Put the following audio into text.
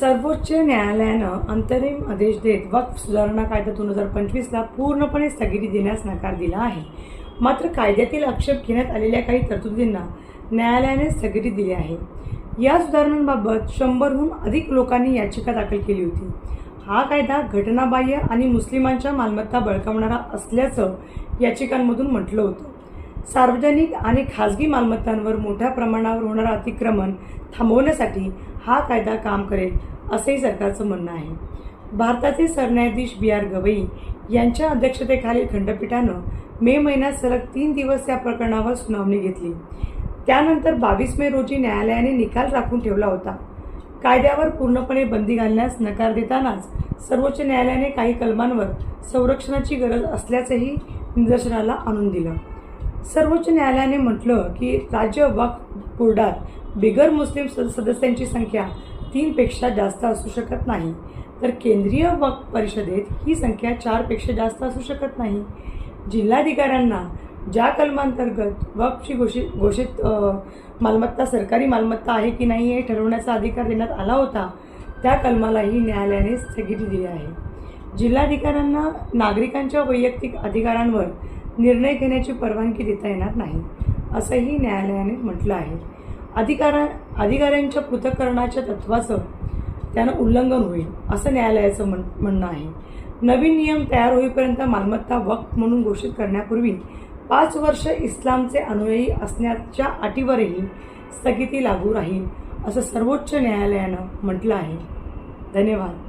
सर्वोच्च न्यायालयानं अंतरिम आदेश देत वक्फ सुधारणा कायदा दोन हजार पंचवीसला पूर्णपणे स्थगिती देण्यास नकार दिला आहे. मात्र कायद्यातील आक्षेप घेण्यात आलेल्या काही तरतुदींना न्यायालयाने स्थगिती दिली आहे. या सुधारणांबाबत शंभरहून अधिक लोकांनी याचिका दाखल केली होती. हा कायदा घटनाबाह्य आणि मुस्लिमांच्या मालमत्ता बळकावणारा असल्याचं याचिकांमधून म्हटलं होतं. सार्वजनिक आणि खाजगी मालमत्तांवर मोठ्या प्रमाणावर होणारं अतिक्रमण थांबवण्यासाठी हा कायदा काम करेल असंही सरकारचं म्हणणं आहे. भारताचे सरन्यायाधीश बी आर गवई यांच्या अध्यक्षतेखालील खंडपीठानं मे महिन्यात सलग तीन दिवस या प्रकरणावर सुनावणी घेतली. त्यानंतर बावीस मे रोजी न्यायालयाने निकाल राखून ठेवला होता. कायद्यावर पूर्णपणे बंदी घालण्यास नकार देतानाच सर्वोच्च न्यायालयाने काही कलमांवर संरक्षणाची गरज असल्याचंही निदर्शनाला आणून दिलं. सर्वोच्च न्यायालयाने म्हटलं की राज्य वक्फ बोर्डात बिगर मुस्लिम सद- सदस्यांची संख्या तीनपेक्षा जास्त असू शकत नाही. तर केंद्रीय वक्फ परिषदेत ही संख्या चारपेक्षा जास्त असू शकत नाही. जिल्हाधिकाऱ्यांना ज्या कलमांतर्गत वक्फची घोषित घोषित मालमत्ता सरकारी मालमत्ता आहे की नाही हे ठरवण्याचा अधिकार देण्यात आला होता त्या कलमालाही न्यायालयाने स्थगिती दिली आहे. जिल्हाधिकाऱ्यांना नागरिकांच्या वैयक्तिक अधिकारांवर निर्णय घेण्याची परवानगी देता येणार नाही असंही न्यायालयाने म्हटलं आहे. अधिकारा अधिकाऱ्यांच्या पृथक्करणाच्या तत्वाचं त्यानं उल्लंघन होईल असं न्यायालयाचं म्हण म्हणणं आहे. नवीन नियम तयार होईपर्यंत मालमत्ता वक्फ म्हणून घोषित करण्यापूर्वी पाच वर्ष इस्लामचे अनुयायी असण्याच्या अटीवरही स्थगिती लागू राहील असं सर्वोच्च न्यायालयानं म्हटलं आहे. धन्यवाद.